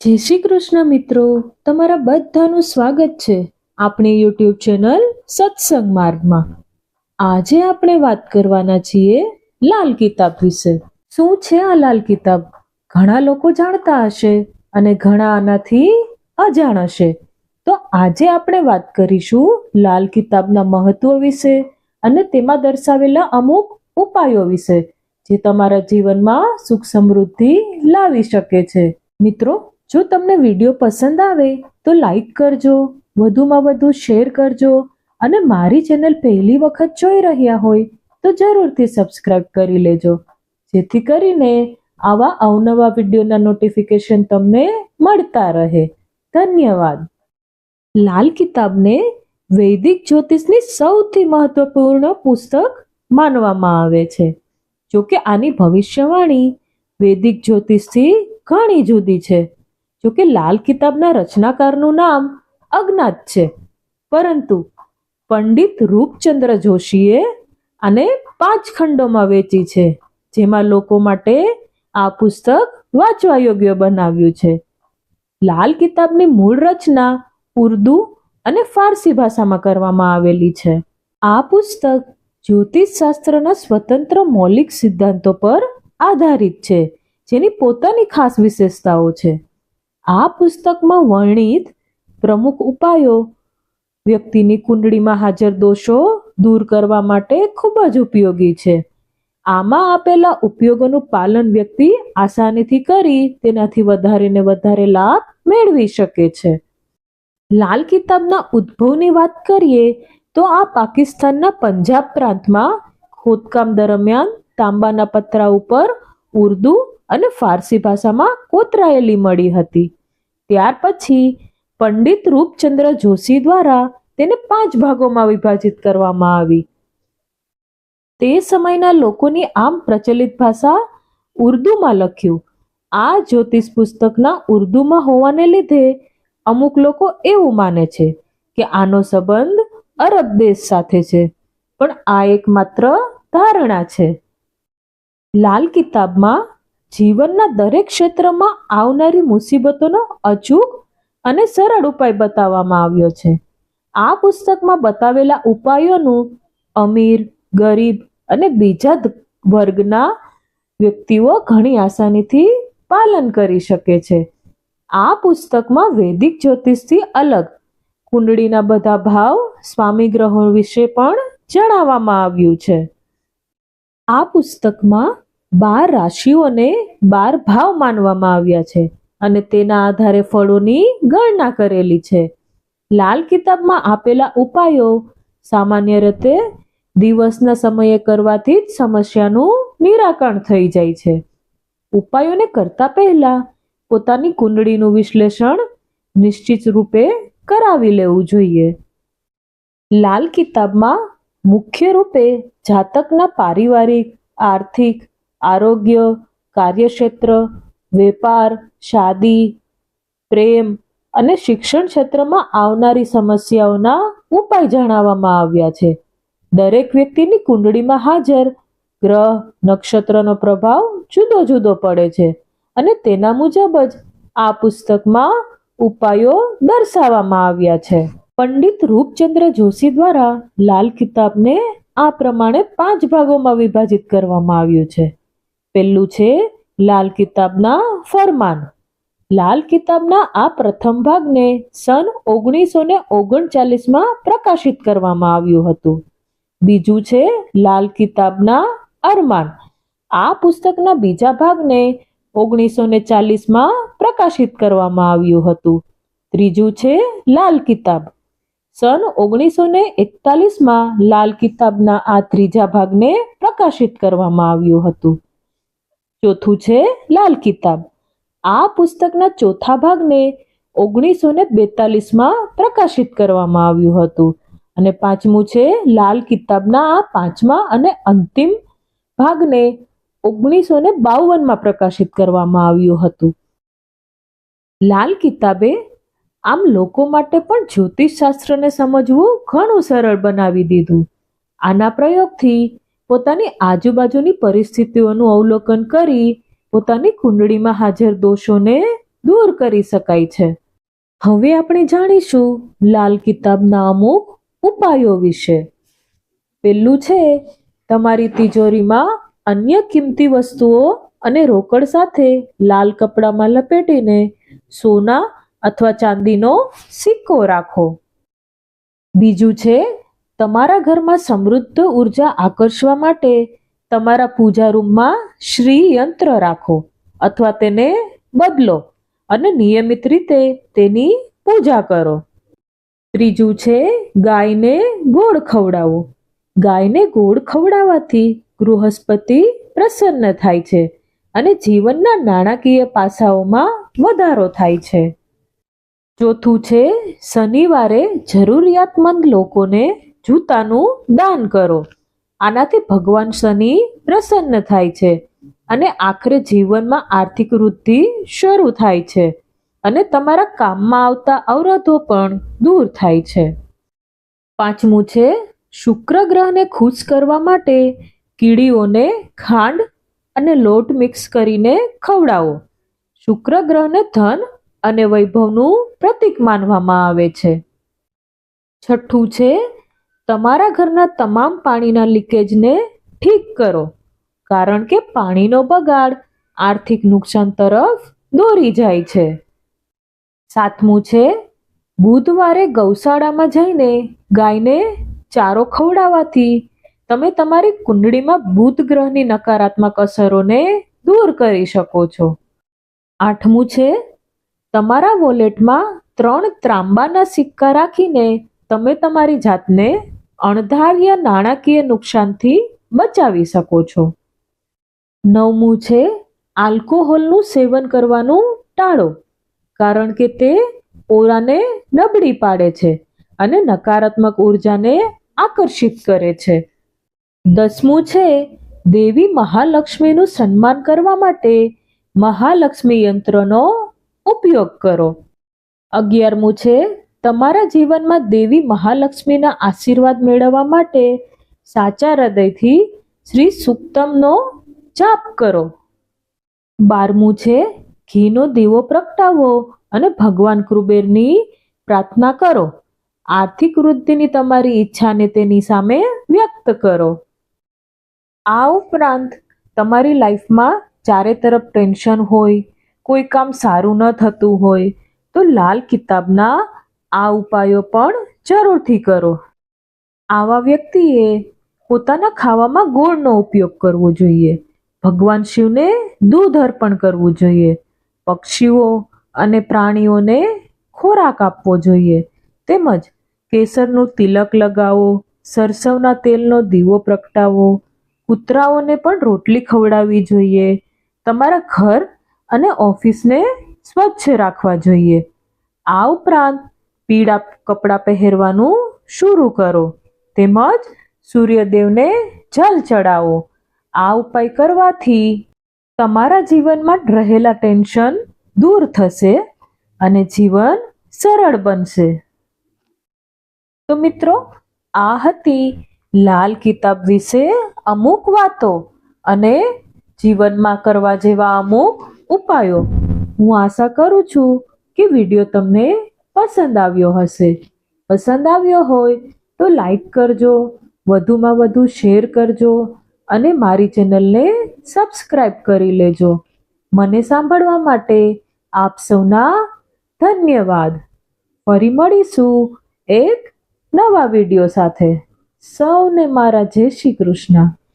જય શ્રી કૃષ્ણ મિત્રો. તમારા બધાનું સ્વાગત છે આપણી યુટ્યુબ ચેનલ સત્સંગ માર્ગમાં. આજે આપણે વાત કરવાના છીએ લાલ કિતાબ વિશે. શું છે આ લાલ કિતાબ? ઘણા લોકો જાણતા હશે અને ઘણા આનાથી અજાણ હશે. તો આજે આપણે વાત કરીશું લાલ કિતાબના મહત્વ વિશે અને તેમાં દર્શાવેલા અમુક ઉપાયો વિશે, જે તમારા જીવનમાં સુખ સમૃદ્ધિ લાવી શકે છે. મિત્રો જો તમને વીડિયો પસંદ આવે તો લાઈક કરજો, વધુમાં વધુ શેર કરજો અને મારી ચેનલ પહેલી વખત જોઈ રહ્યા હોય તો જરૂરથી સબસ્ક્રાઇબ કરી લેજો. જેથી કરીને આવા અવનવા વિડીયોના નોટિફિકેશન તમને મળતા રહે. ધન્યવાદ. લાલ કિતાબને વૈદિક જ્યોતિષની સૌથી મહત્વપૂર્ણ પુસ્તક માનવામાં આવે છે. જોકે આની ભવિષ્યવાણી વૈદિક જ્યોતિષથી ઘણી જુદી છે. જોકે લાલ કિતાબના રચનાકારનું નામ અજ્ઞાત છે. પરંતુ પંડિત રૂપચંદ્ર જોશીએ આને પાંચ ખંડોમાં વેચી છે, જેમાં લોકો માટે આ પુસ્તક વાંચવા યોગ્ય બનાવ્યું છે. લાલ કિતાબની મૂળ રચના ઉર્દુ અને ફારસી ભાષામાં કરવામાં આવેલી છે. આ પુસ્તક જ્યોતિષ શાસ્ત્રના સ્વતંત્ર મૌલિક સિદ્ધાંતો પર આધારિત છે, જેની પોતાની ખાસ વિશેષતાઓ છે. આ પુસ્તકમાં વર્ણિત પ્રમુખ ઉપાયો, વ્યક્તિની કુંડળીમાં હાજર દોષો દૂર કરવા માટે ખૂબ જ ઉપયોગી છે. આમાં આપેલા ઉપયોગોનું પાલન વ્યક્તિ આસાનીથી કરી તેનાથી વધારે ને વધારે લાભ મેળવી શકે છે. લાલ કિતાબના ઉદ્ભવની વાત કરીએ, તો આ પાકિસ્તાનના પંજાબ પ્રાંતમાં ખોદકામ દરમિયાન તાંબાના પતરા ઉપર ઉર્દુ અને ફારસી ભાષામાં કોતરાયેલી મળી હતી. ત્યાર પછી પંડિત રૂપચંદ્ર જોશી દ્વારા તેને પાંચ ભાગોમાં વિભાજિત કરવામાં આવી. તે સમયના લોકોની આમ પ્રચલિત ભાષા ઉર્દુમાં લખ્યું. આ જ્યોતિષ પુસ્તકના ઉર્દુમાં હોવાને લીધે અમુક લોકો એવું માને છે કે આનો સંબંધ અરબ દેશ સાથે છે, પણ આ એકમાત્ર ધારણા છે. લાલ કિતાબમાં જીવનના દરેક ક્ષેત્રમાં આવનારી મુસીબતોનો અચૂક અને સરળ ઉપાય બતાવવામાં આવ્યો છે. આ પુસ્તકમાં બતાવેલા ઉપાયોનું અમીર, ગરીબ અને બીજા વર્ગના વ્યક્તિઓ ઘણી આસાનીથી પાલન કરી શકે છે. આ પુસ્તકમાં વૈદિક જ્યોતિષથી અલગ કુંડળીના બધા ભાવ સ્વામી ગ્રહો વિશે પણ જણાવવામાં આવ્યું છે. આ પુસ્તકમાં બાર રાશિઓને બાર ભાવ માનવામાં આવ્યા છે અને તેના આધારે ફળોની ગણના કરેલી છે. લાલ કિતાબમાં આપેલા ઉપાયો સામાન્ય રીતે દિવસના સમયે કરવાથી જ સમસ્યાનું નિરાકરણ થઈ જાય છે. ઉપાયોને કરતા પહેલા પોતાની કુંડળીનું વિશ્લેષણ નિશ્ચિત રૂપે કરાવી લેવું જોઈએ. લાલ કિતાબમાં મુખ્ય રૂપે જાતકના પારિવારિક, આર્થિક આરોગ્ય, કાર્યક્ષેત્ર, વેપાર, શાદી, પ્રેમ અને શિક્ષણ ક્ષેત્રમાં આવનારી સમસ્યાઓના ઉપાય જણાવવામાં આવ્યા છે. દરેક વ્યક્તિની કુંડળીમાં હાજર ગ્રહ, નક્ષત્રનો પ્રભાવ જુદો જુદો પડે છે અને તેના મુજબ જ આ પુસ્તકમાં ઉપાયો દર્શાવવામાં આવ્યા છે. પંડિત રૂપચંદ્ર જોશી દ્વારા લાલ કિતાબને આ પ્રમાણે પાંચ ભાગોમાં વિભાજિત કરવામાં આવ્યું છે. પહેલું છે લાલ કિતાબના ફરમાન. લાલ કિતાબના આ પ્રથમ ભાગને સન ઓગણીસો ને ઓગણચાલીસમાં પ્રકાશિત કરવામાં આવ્યું હતું. બીજું છે લાલ કિતાબના અરમાન. આ પુસ્તકના બીજા ભાગને ઓગણીસો ને ચાલીસમાં પ્રકાશિત કરવામાં આવ્યું હતું. ત્રીજું છે લાલ કિતાબ. સન ઓગણીસો ને એકતાલીસમાં લાલ કિતાબના આ ત્રીજા ભાગને પ્રકાશિત કરવામાં આવ્યું હતું. ચોથું છે લાલ કિતાબ. આ પુસ્તકના ચોથા ભાગને ઓગણીસો ને બેતાલીસમાં પ્રકાશિત કરવામાં આવ્યું હતું અને પાંચમું છે લાલ કિતાબના આ પાંચમા અને અંતિમ ભાગને ઓગણીસો ને બાવનમાં પ્રકાશિત કરવામાં આવ્યું હતું. લાલ કિતાબે આમ લોકો માટે પણ જ્યોતિષ શાસ્ત્રને સમજવું ઘણું સરળ બનાવી દીધું. આના પ્રયોગથી પોતાની આજુબાજુની પરિસ્થિતિઓનું અવલોકન કરી પોતાની કુંડળીમાં હાજર દોષોને દૂર કરી શકાય છે. હવે આપણે જાણીશું લાલ કિતાબના અમુક ઉપાયો વિશે. પેલું છે, તમારી તિજોરીમાં અન્ય કિંમતી વસ્તુઓ અને રોકડ સાથે લાલ કપડામાં લપેટીને સોના અથવા ચાંદીનો સિક્કો રાખો. બીજું છે તમારા ઘરમાં સમૃદ્ધ ઊર્જા આકર્ષવા માટે તમારા પૂજા રૂમમાં શ્રી યંત્ર રાખો અથવા તેને બદલો અને નિયમિત રીતે તેની પૂજા કરો. ત્રીજું છે, ગાયને ગોળ ખવડાવો. ગાયને ગોળ ખવડાવવાથી ગૃહસ્પતિ પ્રસન્ન થાય છે અને જીવનના નાણાકીય પાસાઓમાં વધારો થાય છે. ચોથું છે, શનિવારે જરૂરિયાતમંદ લોકોને જૂતાનું દાન કરો. આનાથી ભગવાન શનિ પ્રસન્ન થાય છે અને આખરે જીવનમાં આર્થિક વૃદ્ધિ શરૂ થાય છે અને તમારા કામમાં આવતા અવરોધો પણ દૂર થાય છે. પાંચમું છે, શુક્ર ગ્રહને ખુશ કરવા માટે કીડીઓને ખાંડ અને લોટ મિક્સ કરીને ખવડાવો. શુક્ર ગ્રહને ધન અને વૈભવનું પ્રતીક માનવામાં આવે છે. છઠ્ઠું છે તમારા ઘરના તમામ પાણીના લીકેજને ઠીક કરો, કારણ કે પાણીનો બગાડ આર્થિક નુકસાન તરફ દોરી જાય છે. સાતમું છે, બુધવારે ગૌશાળામાં જઈને ગાયને ચારો ખવડાવવાથી તમે તમારી કુંડળીમાં બુધ ગ્રહની નકારાત્મક અસરોને દૂર કરી શકો છો. આઠમું છે, તમારા વોલેટમાં ત્રણ ત્રાંબાના સિક્કા રાખીને તમે તમારી જાતને અણધાર્ય નાણાકીય નુકસાનથી બચાવી શકો છો. નવમું છે, આલ્કોહોલનું સેવન કરવાનું ટાળો, કારણ કે તે ઓરાને નબળી પાડે છે અને નકારાત્મક ઉર્જાને આકર્ષિત કરે છે. દસમું છે, દેવી મહાલક્ષ્મીનું સન્માન કરવા માટે મહાલક્ષ્મી યંત્રનો ઉપયોગ કરો. અગિયારમું છે તમારા જીવનમાં દેવી મહાલક્ષ્મીના આશીર્વાદ મેળવવા માટે સાચા હૃદયથી શ્રી સુક્તમનો જાપ કરો. બારમું છે, ઘીનો દીવો પ્રગટાવો અને ભગવાન કુબેરની પ્રાર્થના કરો. આર્થિક વૃદ્ધિની તમારી ઈચ્છાને તેની સામે વ્યક્ત કરો. આ ઉપરાંત તમારી લાઈફમાં ચારે તરફ ટેન્શન હોય, કોઈ કામ સારું ન થતું હોય, તો લાલ કિતાબના આ ઉપાયો પણ જરૂરથી કરો. આવા વ્યક્તિએ પોતાના ખાવામાં ગોળનો ઉપયોગ કરવો જોઈએ. ભગવાન શિવને દૂધ અર્પણ કરવું જોઈએ. પક્ષીઓ અને પ્રાણીઓને ખોરાક આપવો જોઈએ. તેમજ કેસરનું તિલક લગાવો, સરસવના તેલનો દીવો પ્રગટાવો, કૂતરાઓને પણ રોટલી ખવડાવવી જોઈએ. તમારા ઘર અને ઓફિસને સ્વચ્છ રાખવા જોઈએ. આ ઉપરાંત પીળા કપડાં પહેરવાનું શરૂ કરો. તેમજ સૂર્યદેવને જલ ચડાવો. આ ઉપાય કરવાથી તમારા જીવનમાં રહેલા ટેન્શન દૂર થશે અને જીવન સરળ બનશે. તો મિત્રો, આ હતી લાલ કિતાબ વિશે અમુક વાતો અને જીવનમાં કરવા જેવા અમુક ઉપાયો. હું આશા કરું છું કે વીડિયો તમને પસંદ આવ્યો હશે. પસંદ આવ્યો હોય તો લાઈક કરજો, વધુમાં વધુ શેર કરજો અને મારી ચેનલને સબસ્ક્રાઈબ કરી લેજો. મને સાંભળવા માટે આપ સૌના ધન્યવાદ. ફરી મળીશું એક નવા વીડિયો સાથે. સૌને મારા જય શ્રી કૃષ્ણ.